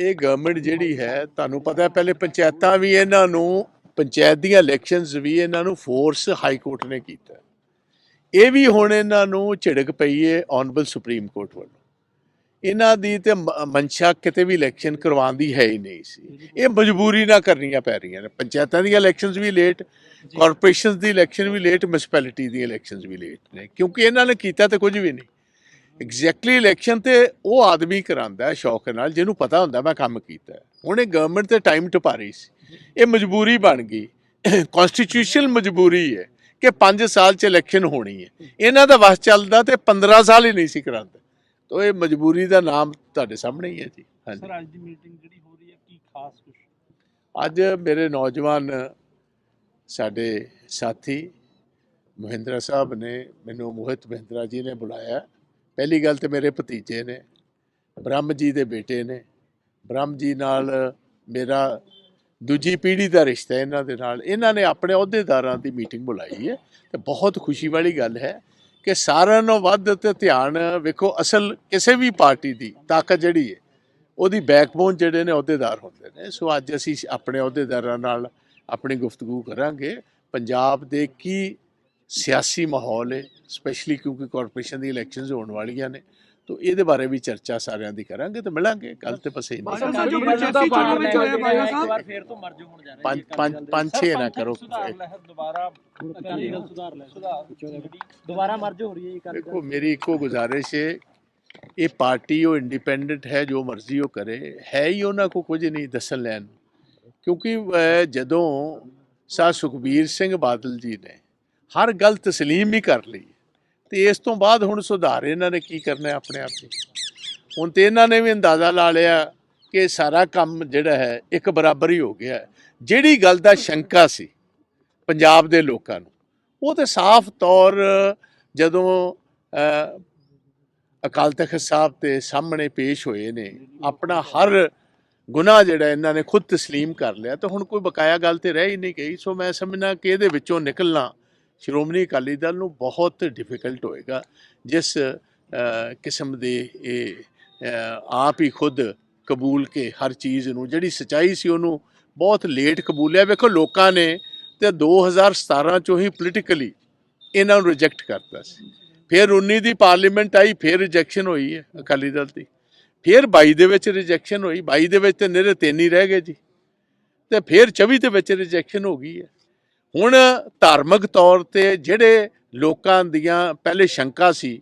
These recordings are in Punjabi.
ਇਹ ਗਵਰਨਮੈਂਟ ਜਿਹੜੀ ਹੈ, ਤੁਹਾਨੂੰ ਪਤਾ ਹੈ, ਪਹਿਲੇ ਪੰਚਾਇਤਾਂ ਵੀ ਇਹਨਾਂ ਨੂੰ, ਪੰਚਾਇਤ ਦੀਆਂ ਇਲੈਕਸ਼ਨਸ ਵੀ ਇਹਨਾਂ ਨੂੰ ਫੋਰਸ ਹਾਈ ਕੋਰਟ ਨੇ ਕੀਤਾ ਇਹ ਵੀ ਹੁਣ ਇਹਨਾਂ ਨੂੰ ਝਿੜਕ ਪਈ ਹੈ ਆਨਰੇਬਲ ਸੁਪਰੀਮ ਕੋਰਟ ਵੱਲੋਂ। ਇਹਨਾਂ ਦੀ ਤੇ ਮ- ਮਨਸ਼ਾ ਕਿਤੇ ਵੀ ਇਲੈਕਸ਼ਨ ਕਰਵਾਉਣ ਦੀ ਹੈ ਹੀ ਨਹੀਂ ਸੀ। ਇਹ ਮਜਬੂਰੀ ਨਾਲ ਕਰਨੀਆਂ ਪੈ ਰਹੀਆਂ ਨੇ। ਪੰਚਾਇਤਾਂ ਦੀਆਂ ਇਲੈਕਸ਼ਨਸ ਵੀ ਲੇਟ ਕਾਰਪੋਰੇਸ਼ਨਸ ਦੀ ਇਲੈਕਸ਼ਨ ਵੀ ਲੇਟ ਮਿਊਨਿਸਪੈਲਿਟੀ ਦੀ ਇਲੈਕਸ਼ਨਸ ਵੀ ਲੇਟ ਨੇ। ਕਿਉਂਕਿ ਇਹਨਾਂ ਨੇ ਕੀਤਾ ਤੇ ਕੁਝ ਵੀ ਨਹੀਂ। ਐਗਜ਼ੈਕਟਲੀ ਇਲੈਕਸ਼ਨ ਤੇ ਉਹ ਆਦਮੀ ਕਰਾਂਦਾ ਹੈ ਸ਼ੌਕ ਨਾਲ ਜਿਹਨੂੰ ਪਤਾ ਹੁੰਦਾ ਮੈਂ ਕੰਮ ਕੀਤਾ। ਹੁਣ ਇਹ ਗਵਰਨਮੈਂਟ ਤੇ ਟਾਈਮ ਟਪਾ ਰਹੀ ਸੀ। ਇਹ ਮਜਬੂਰੀ ਬਣ ਗਈ। ਕਨਸਟੀਟਿਊਸ਼ਨਲ ਮਜਬੂਰੀ ਹੈ ਕਿ 5 ਸਾਲ ਚ ਇਲੈਕਸ਼ਨ ਹੋਣੀ ਹੈ। ਇਹਨਾਂ ਦਾ ਵਸ ਚੱਲਦਾ ਤੇ 15 ਸਾਲ ਹੀ ਨਹੀਂ ਸੀ ਕਰਾਂਦੇ ਤੋ ਇਹ ਮਜਬੂਰੀ ਦਾ ਨਾਮ ਤੁਹਾਡੇ ਸਾਹਮਣੇ ਹੀ ਹੈ ਜੀ। ਹਾਂਜੀ। ਸਰ ਅੱਜ ਦੀ ਮੀਟਿੰਗ ਜਿਹੜੀ ਹੋ ਰਹੀ ਹੈ ਕੀ ਖਾਸ ਕੁਝ ਅੱਜ ਮੇਰੇ ਨੌਜਵਾਨ ਸਾਡੇ ਸਾਥੀ ਮਹਿੰਦਰਾ ਸਾਹਿਬ ਨੇ ਮੈਨੂੰ ਮੋਹਿਤ ਮਹਿੰਦਰਾ ਜੀ ਨੇ ਬੁਲਾਇਆ। ਪਹਿਲੀ ਗੱਲ ਤੇ ਮੇਰੇ ਭਤੀਜੇ ਨੇ, ਬ੍ਰਹਮ ਜੀ ਦੇ ਬੇਟੇ ਨੇ। ਬ੍ਰਹਮ ਜੀ ਨਾਲ ਮੇਰਾ ਦੂਜੀ ਪੀੜ੍ਹੀ ਦਾ ਰਿਸ਼ਤਾ ਇਹਨਾਂ ਦੇ ਨਾਲ। ਇਹਨਾਂ ਨੇ ਆਪਣੇ ਅਹੁਦੇਦਾਰਾਂ ਦੀ ਮੀਟਿੰਗ ਬੁਲਾਈ ਹੈ ਤੇ ਬਹੁਤ ਖੁਸ਼ੀ ਵਾਲੀ ਗੱਲ ਹੈ ਕਿ ਸਾਰਿਆਂ ਨੂੰ ਵੱਧ ਤੇ ਧਿਆਨ ਵੇਖੋ, ਅਸਲ ਕਿਸੇ ਵੀ ਪਾਰਟੀ ਦੀ ਤਾਕਤ ਜਿਹੜੀ ਹੈ, ਉਹਦੀ ਬੈਕਬੋਨ ਜਿਹੜੇ ਨੇ ਅਹੁਦੇਦਾਰ ਹੁੰਦੇ ਨੇ। ਸੋ ਅੱਜ ਅਸੀਂ ਆਪਣੇ ਅਹੁਦੇਦਾਰਾਂ ਨਾਲ ਆਪਣੀ ਗੁਫ਼ਤਗੂ ਕਰਾਂਗੇ। ਪੰਜਾਬ ਦੇ ਕੀ ਸਿਆਸੀ ਮਾਹੌਲ ਹੈ ਸਪੈਸ਼ਲੀ ਕਿਉਂਕਿ ਕਾਰਪੋਰੇਸ਼ਨ ਦੀ ਇਲੈਕਸ਼ਨਸ ਹੋਣ ਵਾਲੀਆਂ ਨੇ ਤੋ ਇਹਦੇ ਬਾਰੇ ਵੀ ਚਰਚਾ ਸਾਰਿਆਂ ਦੀ ਕਰਾਂਗੇ ਤੇ ਮਿਲਾਂਗੇ ਕੱਲ ਤੇ ਬਸ ਇੰਨੀ ਬਾਦਲ ਸਾਹਿਬ, ਜੋ ਮੌਜੂਦਾ ਚੋਣਾਂ ਵਿੱਚ ਹੋਇਆ ਬਾਦਲ ਸਾਹਿਬ। ਇੱਕ ਵਾਰ ਫੇਰ ਤੋਂ ਮਰਜ ਹੋਣ ਜਾ ਰਿਹਾ ਪੰਜ ਪੰਜ ਪੰਜ ਛੇ ਨਾ ਕਰੋ। ਸੁਧਾਰ ਲਹਿਰ ਦੁਬਾਰਾ ਅਕਾਲੀ ਦਲ ਸੁਧਾਰ ਲਹਿਰ ਸੁਧਾਰ ਦੁਬਾਰਾ ਮਰਜ ਹੋ ਰਹੀ ਹੈ ਜੀ ਦੇਖੋ ਮੇਰੀ ਇੱਕੋ ਗੁਜ਼ਾਰਿਸ਼ ਹੈ ਇਹ ਪਾਰਟੀ ਉਹ ਇੰਡੀਪੈਂਡੈਂਟ ਹੈ ਜੋ ਮਰਜ਼ੀ ਉਹ ਕਰੇ ਹੈ ਹੀ ਉਹਨਾਂ ਕੋ ਕੁਝ ਨਹੀਂ ਦੱਸਣ ਲੈਣ। ਕਿਉਂਕਿ ਜਦੋਂ ਸਾ ਸੁਖਬੀਰ ਸਿੰਘ ਬਾਦਲ ਜੀ ਨੇ ਹਰ ਗੱਲ ਤਸਲੀਮ ਹੀ ਕਰ ਲਈ। ਤੇ ਇਸ ਤੋਂ ਬਾਅਦ ਹੁਣ ਸੁਧਾਰ ਇਹਨਾਂ ਨੇ ਕੀ ਕਰਨਾ ਹੈ ਆਪਣੇ ਆਪ ਹੀ ਹੁਣ ਤੇ ਇਹਨਾਂ ਨੇ ਵੀ ਅੰਦਾਜ਼ਾ ਲਾ ਲਿਆ ਕਿ ਸਾਰਾ ਕੰਮ ਜਿਹੜਾ ਹੈ ਇੱਕ ਬਰਾਬਰ ਹੀ ਹੋ ਗਿਆ ਹੈ। ਜਿਹੜੀ ਗੱਲ ਦਾ ਸ਼ੰਕਾ ਸੀ ਪੰਜਾਬ ਦੇ ਲੋਕਾਂ ਨੂੰ ਉਹ ਤੇ ਸਾਫ਼ ਤੌਰ ਜਦੋਂ ਅਹ, ਅਕਾਲ ਤਖਤ ਸਾਹਿਬ ਤੇ ਸਾਹਮਣੇ ਪੇਸ਼ ਹੋਏ ਨੇ ਆਪਣਾ ਹਰ ਗੁਨਾਹ ਜਿਹੜਾ ਇਹਨਾਂ ਨੇ ਖੁਦ تسلیم ਕਰ ਲਿਆ ਤਾਂ ਹੁਣ ਕੋਈ ਬਕਾਇਆ ਗੱਲ ਤੇ ਰਹਿ ਹੀ ਨਹੀਂ ਗਈ ਸੋ ਮੈਂ ਸਮਝਣਾ ਕਿ ਇਹਦੇ ਵਿੱਚੋਂ ਨਿਕਲਣਾ ਸ਼੍ਰੋਮਣੀ ਅਕਾਲੀ ਦਲ ਨੂੰ ਬਹੁਤ ਡਿਫਿਕਲਟ ਹੋਏਗਾ, ਜਿਸ ਕਿਸਮ ਦੇ ਇਹ ਆਪ ਹੀ ਖੁਦ ਕਬੂਲ ਕੇ ਹਰ ਚੀਜ਼ ਨੂੰ, ਜਿਹੜੀ ਸਚਾਈ ਸੀ ਉਹਨੂੰ ਬਹੁਤ ਲੇਟ ਕਬੂਲਿਆ। ਵੇਖੋ, ਲੋਕਾਂ ਨੇ ਤੇ 2017 ਚੋਂ ਹੀ ਪੋਲੀਟੀਕਲੀ ਇਹਨਾਂ ਨੂੰ ਰਿਜੈਕਟ ਕਰਤਾ ਸੀ। ਫਿਰ 19 ਦੀ ਪਾਰਲੀਮੈਂਟ ਆਈ, ਫਿਰ ਰਿਜੈਕਸ਼ਨ ਹੋਈ ਹੈ ਅਕਾਲੀ ਦਲ ਦੀ। ਫਿਰ 22 ਦੇ ਵਿੱਚ ਰਿਜੈਕਸ਼ਨ ਹੋਈ 22 ਦੇ ਵਿੱਚ ਤੇ ਨਿਹਰੇ ਤਿੰਨ ਹੀ ਰਹਿ ਗਏ ਜੀ। ਤੇ ਫਿਰ 24 ਦੇ ਵਿੱਚ ਰਿਜੈਕਸ਼ਨ ਹੋ ਗਈ ਹੈ। ਹੁਣ ਧਾਰਮਿਕ ਤੌਰ ਤੇ ਜਿਹੜੇ ਲੋਕਾਂ ਦੀਆਂ ਪਹਿਲੇ ਸ਼ੰਕਾ ਸੀ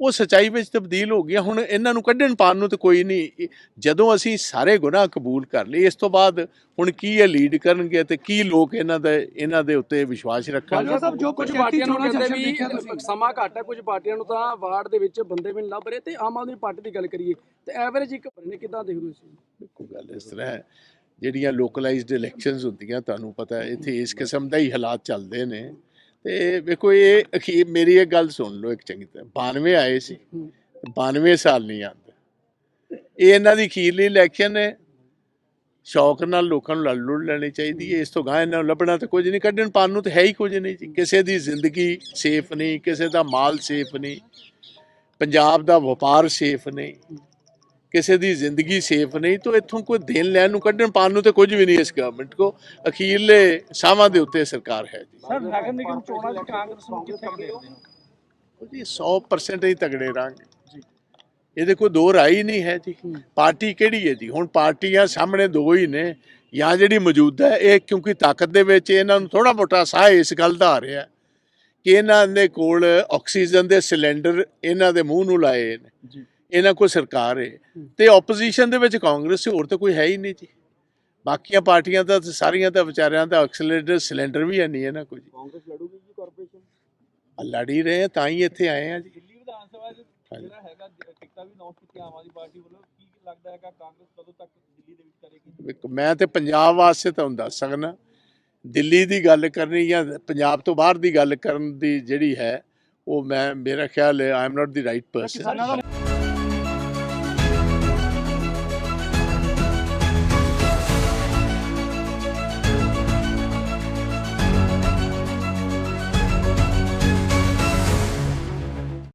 ਉਹ ਸਚਾਈ ਵਿੱਚ ਤਬਦੀਲ ਹੋ ਗਿਆ ਹੁਣ ਇਹਨਾਂ ਨੂੰ ਕੱਢਣ ਪਾਣ ਨੂੰ ਤੇ ਕੋਈ ਨਹੀਂ। ਜਦੋਂ ਅਸੀਂ ਸਾਰੇ ਗੁਨਾਹ ਕਬੂਲ ਕਰ ਲਏ ਇਸ ਤੋਂ ਬਾਅਦ ਹੁਣ ਕੀ ਇਹ ਲੀਡ ਕਰਨਗੇ ਤੇ ਕੀ ਲੋਕ ਇਹਨਾਂ ਦੇ ਇਹਨਾਂ ਦੇ ਉੱਤੇ ਵਿਸ਼ਵਾਸ ਰੱਖਣਗੇ? ਸਾਹਿਬ ਜੋ ਕੁਝ ਪਾਰਟੀਆਂ ਨੂੰ ਕਹਿੰਦੇ ਵੀ ਤੁਸੀਂ। ਸਮਾਂ ਘੱਟ ਹੈ ਕੁਝ ਪਾਰਟੀਆਂ ਨੂੰ ਤਾਂ ਵਾਰਡ ਦੇ ਵਿੱਚ ਬੰਦੇ ਵੀ ਨਹੀਂ ਲੱਭ ਰਹੇ ਤੇ ਆਮ ਆਦਮੀ ਪਾਰਟੀ ਦੀ ਗੱਲ ਕਰੀਏ। ਤੇ ਐਵਰੇਜ ਇੱਕ ਨੇ ਕਿਦਾਂ ਦੇਖਦੇ ਹੋ ਤੁਸੀਂ? ਦੇਖੋ ਗੱਲ ਇਸ ਤਰ੍ਹਾਂ ਹੈ। ਜਿਹੜੀਆਂ ਲੋਕਲਾਈਜ਼ਡ ਇਲੈਕਸ਼ਨਸ ਹੁੰਦੀਆਂ, ਤੁਹਾਨੂੰ ਪਤਾ ਇੱਥੇ ਇਸ ਕਿਸਮ ਦਾ ਹੀ ਹਾਲਾਤ ਚੱਲਦੇ ਨੇ। ਤੇ ਵੇਖੋ, ਇਹ ਅਖੀਰ, ਮੇਰੀ ਇਹ ਗੱਲ ਸੁਣ ਲਓ ਇੱਕ ਚੰਗੀ ਤਰ੍ਹਾਂ। 92 ਆਏ ਸੀ 92 ਸਾਲ ਨਹੀਂ ਆਉਂਦੇ। ਇਹ ਇਹਨਾਂ ਦੀ ਅਖੀਰਲੀ ਇਲੈਕਸ਼ਨ ਹੈ। ਸ਼ੌਕ ਨਾਲ ਲੋਕਾਂ ਨੂੰ ਲੜ ਲੁੜ ਲੈਣੀ ਚਾਹੀਦੀ ਹੈ। ਇਸ ਤੋਂ ਗਾਂ ਇਹਨਾਂ ਨੂੰ ਲੱਭਣਾ ਤਾਂ ਕੁਝ ਨਹੀਂ, ਕੱਢਣ ਪਾਣ ਨੂੰ ਤਾਂ ਹੈ ਹੀ ਕੁਝ ਨਹੀਂ ਜੀ। ਕਿਸੇ ਦੀ ਜ਼ਿੰਦਗੀ ਸੇਫ ਨਹੀਂ, ਕਿਸੇ ਦਾ ਮਾਲ ਸੇਫ ਨਹੀਂ। ਪੰਜਾਬ ਦਾ ਵਪਾਰ ਸੇਫ ਨਹੀਂ। ਕਿਸੇ ਦੀ ਜ਼ਿੰਦਗੀ ਸੇਫ ਨਹੀਂ ਤਾਂ ਇੱਥੋਂ ਕੋਈ ਦੇਣ ਲੈਣ ਨੂੰ ਕੱਢਣ ਪਾਣ ਨੂੰ ਤੇ ਕੁਝ ਵੀ ਨਹੀਂ ਇਸ ਗਵਰਨਮੈਂਟ ਕੋ ਅਖੀਰਲੇ ਸਾਵਾਂ ਦੇ ਉੱਤੇ ਸਰਕਾਰ ਹੈ ਜੀ। ਸਰ ਨਗਰ ਨਿਗਮ ਚੋਣਾਂ 'ਚ ਕਾਂਗਰਸ ਨੂੰ ਕਿੱਥੇ ਦੇਖਦੇ ਹੋ ਜੀ 100% ਹੀ ਤਗੜੇ ਰਾਂਗੇ ਇਹਦੇ ਕੋਈ ਦੋ ਰਾਈ ਨਹੀਂ ਹੈ ਜੀ। ਪਾਰਟੀ ਕਿਹੜੀ ਹੈ ਜੀ? ਹੁਣ ਪਾਰਟੀਆਂ ਸਾਹਮਣੇ ਦੋ ਹੀ ਨੇ ਜਾਂ ਜਿਹੜੀ ਮੌਜੂਦਾ ਹੈ ਇਹ ਕਿਉਂਕਿ ਤਾਕਤ ਦੇ ਵਿੱਚ ਇਹਨਾਂ ਨੂੰ ਥੋੜਾ ਮੋਟਾ ਸਾਹ ਇਸ ਗੱਲ ਦਾ ਆ ਰਿਹਾ ਕਿ ਇਹਨਾਂ ਦੇ ਕੋਲ ਆਕਸੀਜਨ ਦੇ ਸਿਲੰਡਰ ਇਹਨਾਂ ਦੇ ਮੂੰਹ ਨੂੰ ਲਾਏ ਨੇ। ਜੀ। ਇਹਨਾਂ ਕੋਲ ਸਰਕਾਰ ਹੈ। ਤੇ ਆਪੋਜੀਸ਼ਨ ਦੇ ਵਿੱਚ ਕਾਂਗਰਸ ਹੋਰ ਤਾਂ ਕੋਈ ਹੈ ਹੀ ਨਹੀਂ ਜੀ। ਬਾਕੀਆਂ ਪਾਰਟੀਆਂ ਤਾਂ ਸਾਰੀਆਂ ਤਾਂ ਵਿਚਾਰਿਆਂ ਦਾ ਆਕਸੀਲੇਟਰ ਸਿਲੰਡਰ ਵੀ ਹੈ ਨਹੀਂ ਇਹਨਾਂ ਕੋਲ ਜੀ। ਕਾਂਗਰਸ ਲੜੂਗੀ ਜੀ ਕਾਰਪੋਰੇਸ਼ਨ ਲੜ ਹੀ ਰਹੇ ਆ ਤਾਂ ਹੀ ਇੱਥੇ ਆਏ ਆ ਜੀ। ਦਿੱਲੀ ਵਿਧਾਨ ਸਭਾ ਜਿਹੜਾ ਹੈਗਾ ਟਿਕਟਾਂ ਵੀ ਅਨਾਉਂਸ ਕੀਤੀਆਂ ਆਮ ਆਦਮੀ ਪਾਰਟੀ ਵੱਲੋਂ। ਕੀ ਲੱਗਦਾ ਹੈਗਾ ਕਾਂਗਰਸ ਕਦੋਂ ਤੱਕ ਦਿੱਲੀ ਦੇ ਵਿੱਚ ਕਰੇਗੀ? ਮੈਂ ਤੇ ਪੰਜਾਬ ਵਾਸਤੇ ਤੁਹਾਨੂੰ ਦੱਸ ਸਕਦਾ। ਦਿੱਲੀ ਦੀ ਗੱਲ ਕਰਨੀ ਜਾਂ ਪੰਜਾਬ ਤੋਂ ਬਾਹਰ ਦੀ ਗੱਲ ਕਰਨ ਦੀ ਜਿਹੜੀ ਹੈ ਉਹ ਮੈਂ ਮੇਰਾ ਖਿਆਲ ਹੈ I am not the right person the